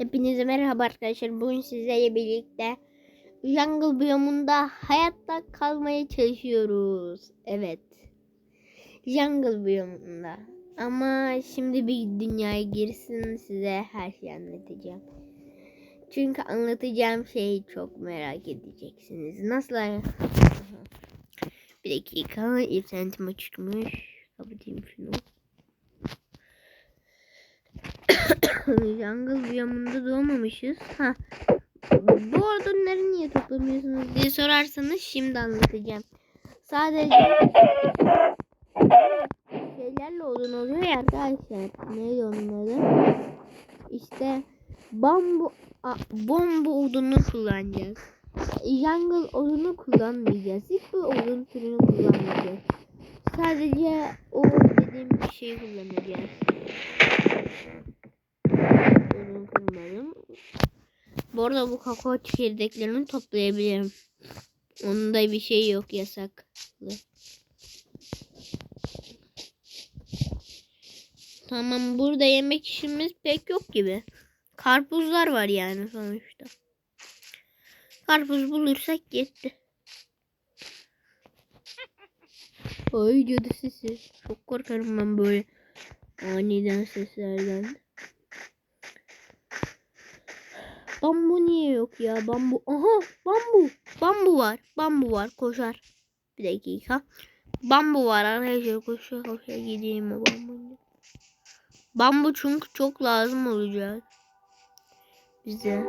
Hepinize merhaba arkadaşlar. Bugün sizlerle birlikte jungle biyomunda hayatta kalmaya çalışıyoruz. Evet. Jungle biyomunda. Ama şimdi bir dünyaya girsin size her şeyi anlatacağım. Çünkü anlatacağım şeyi çok merak edeceksiniz. Nasıl? Bir dakika. İnternetim açıkmış. Kapatayım şunu. Jungle biyomunda doğmamışız. Ha. Bu odunları niye toplamıyorsunuz diye sorarsanız şimdi anlatacağım. Sadece şeylerle odun oluyor ya arkadaşlar. Neydi onun adı? İşte bambu a, bombu odunu kullanacağız. Jungle odunu kullanmayacağız. Hiçbir odun türünü kullanmayacağız. Sadece o dediğim bir şeyi kullanacağız. Kullanalım. Bu arada bu kakao çekirdeklerini toplayabilirim. Onun da bir şey yok yasaklı. Tamam burada yemek işimiz pek yok gibi. Karpuzlar var yani sonuçta. Karpuz bulursak yetti. Ay cadı sesi. Çok korkarım ben böyle aniden seslerden. Bambu niye yok ya? Bambu. Aha bambu. Bambu var. Bambu var. Koşar. Bir dakika. Bambu var arkadaşlar. Koşa koşa gideyim o bambuya. Bambu çünkü çok lazım olacak. Bize.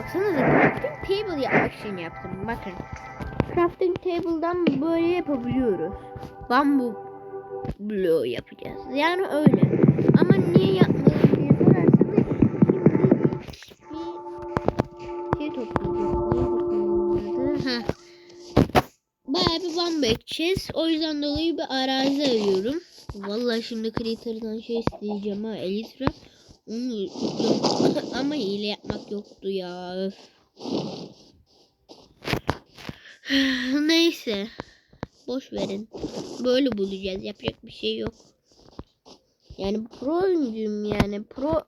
Baksanıza crafting table yapmak için yaptım. Bakın. Crafting table'dan böyle yapabiliyoruz. Bambu bloğu yapacağız. Yani öyle. Ama niye yapmıyoruz diye sorarsanız şimdi bir şey toplayacağız. Heh. Bayağı bir bambu ekeceğiz. O yüzden dolayı bir arazi arıyorum. Vallahi şimdi Creator'dan şey isteyeceğim ha. Elytra. Onu ama hile yapmak yoktu ya. Neyse. Boş verin. Böyle bulacağız. Yapacak bir şey yok. Yani pro oyuncuyum yani. Pro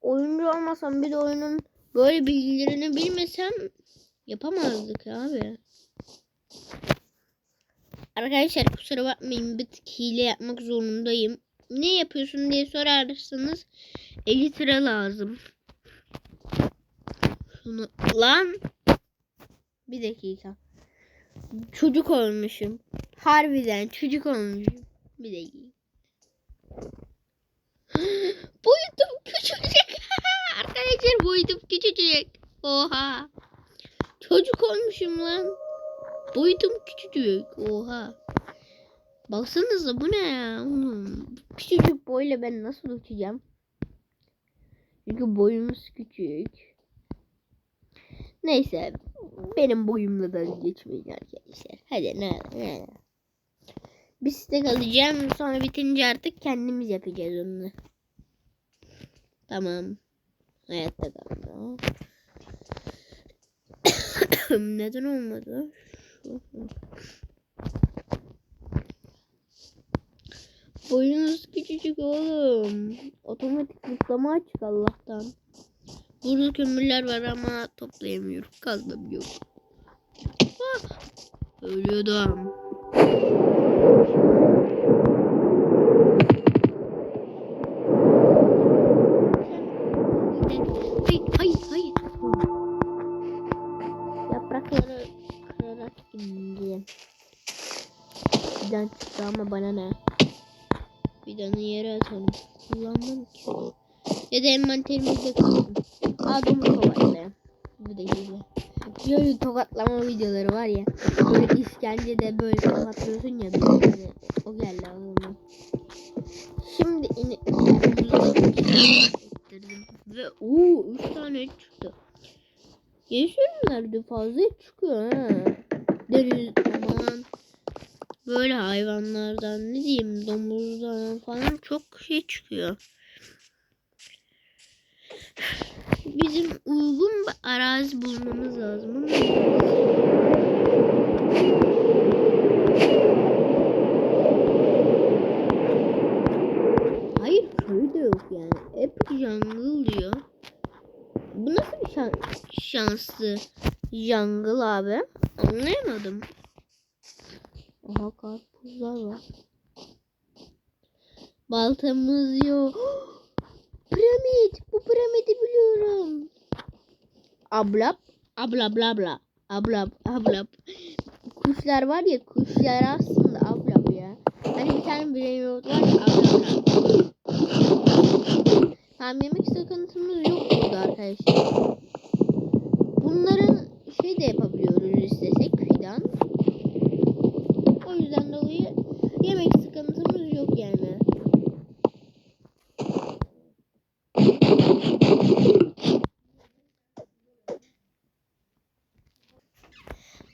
oyuncu olmasam bir de oyunun böyle bilgilerini bilmesem yapamazdık abi. Arkadaşlar kusura bakmayın bir tık hile yapmak zorundayım. Ne yapıyorsun diye sorarsanız elitre lazım. Şunu lan bir dakika. Çocuk olmuşum. Harbiden çocuk olmuşum. Bir dakika. boyutum küçücük. Arkadaşlar boyutum küçücük. Oha. Çocuk olmuşum lan. Boyutum küçücük. Oha. Baksanıza bu ne ya? Küçücük boyla ben nasıl uçacağım? Çünkü boyumuz küçük. Neyse. Benim boyumla da geçmeyin arkadaşlar. Hadi ne ne. Stek alacağım. Sonra bitince artık kendimiz yapacağız onu. Tamam. Hayatta kalma. Neden olmadı? Şu. Boyunuz küçücük oğlum. Otomatik zıplama açık Allah'tan. Burada kömürler var ama toplayamıyorum. Kazdım yok. Ah, ölüyordum. Atalım. Kullanmam ki. Ya da envanterimizde. Aa domuz tokatlayalım. Bu da gibi. Böyle tokatlama videoları var ya. Böyle işkencede böyle tokatlıyorsun ya. Böyle. O geldi aklıma. Şimdi ini ve ooo 3 tane çıktı. Yeşillerde fazla çıkıyor ha. Deniz aman. Böyle hayvanlardan ne diyeyim domuzdan falan çok şey çıkıyor. Bizim uygun bir arazi bulmamız lazım. Hayır köy de yok yani. Hep jungle diyor. Bu nasıl bir şan şanslı jungle abi? Anlayamadım. Aha karpuzlar var. Baltamız yok. Piramit. Bu piramidi biliyorum. Ablap. Abla bla bla. Ablap ablap. Kuşlar var ya kuşlar aslında ablap ya. Hani bir tane piramit var ya ablap. Tam yemek sıkıntımız yok burada arkadaşlar. Bunların şey de yapabiliyoruz istesek fidan.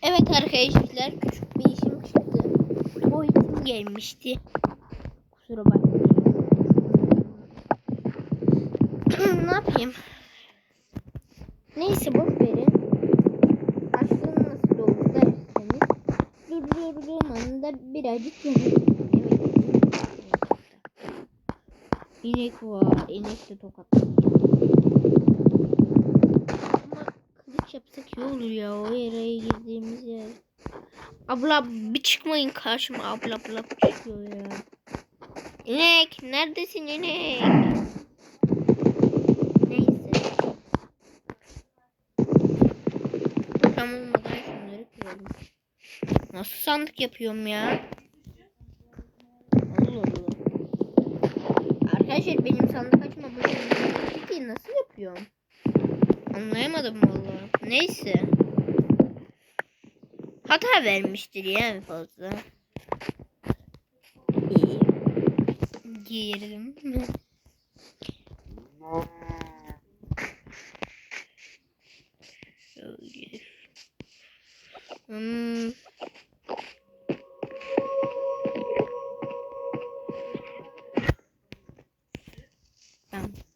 Evet arkadaşlar küçük bir işim çıktı. O gelmişti. Kusura bakmayın. ne yapayım? Neyse boş verin. Açlığım nasıl oldu derseniz durdurduğum anda birazcık yemek. İnek var. İnek de tokatlayacağım. Ama kılıç yapsak iyi olur ya. O yere girdiğimiz yer. Abla bir çıkmayın karşıma. Abla abla çıkıyor ya. İnek neredesin inek? Neyse. Tam olmadan şunları kıralım. Nasıl sandık yapıyorum ya? Allah Allah. Arkadaşlar benim sandık açma bölümünü nasıl yapıyorum? Anlayamadım vallahi. Neyse. Hata vermiştir ya en fazla. Girdim. Şöyle. Hmm. Tamam.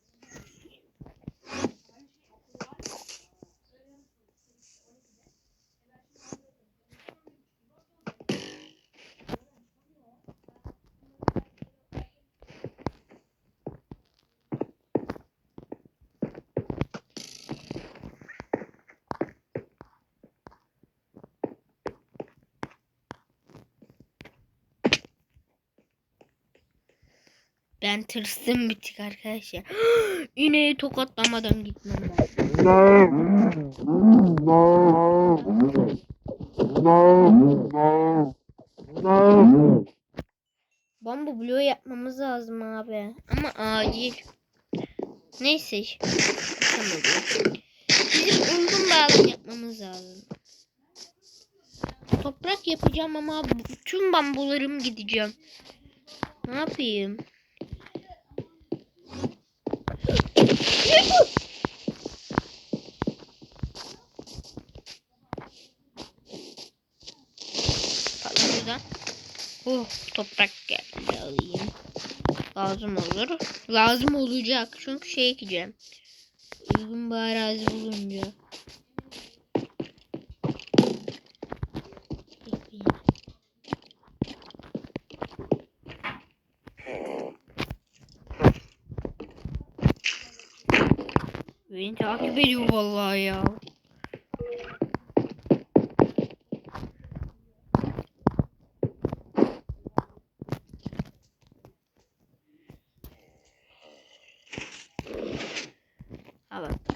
Ben tırstım bir tık arkadaşlar. İneği tokatlamadan gitmem ben. Bambu bloğu yapmamız lazım abi. Ama acil. Neyse. Bizim uygun bağlam yapmamız lazım. Toprak yapacağım ama bütün bambularım gideceğim. Ne yapayım? Ne bu? Falan buradan. Oh toprak geldi alayım. Lazım olur. Lazım olacak. Çünkü şey ekeceğim. Uygun bir arazi bulunca. Beni takip ediyor vallahi ya. Ha bak.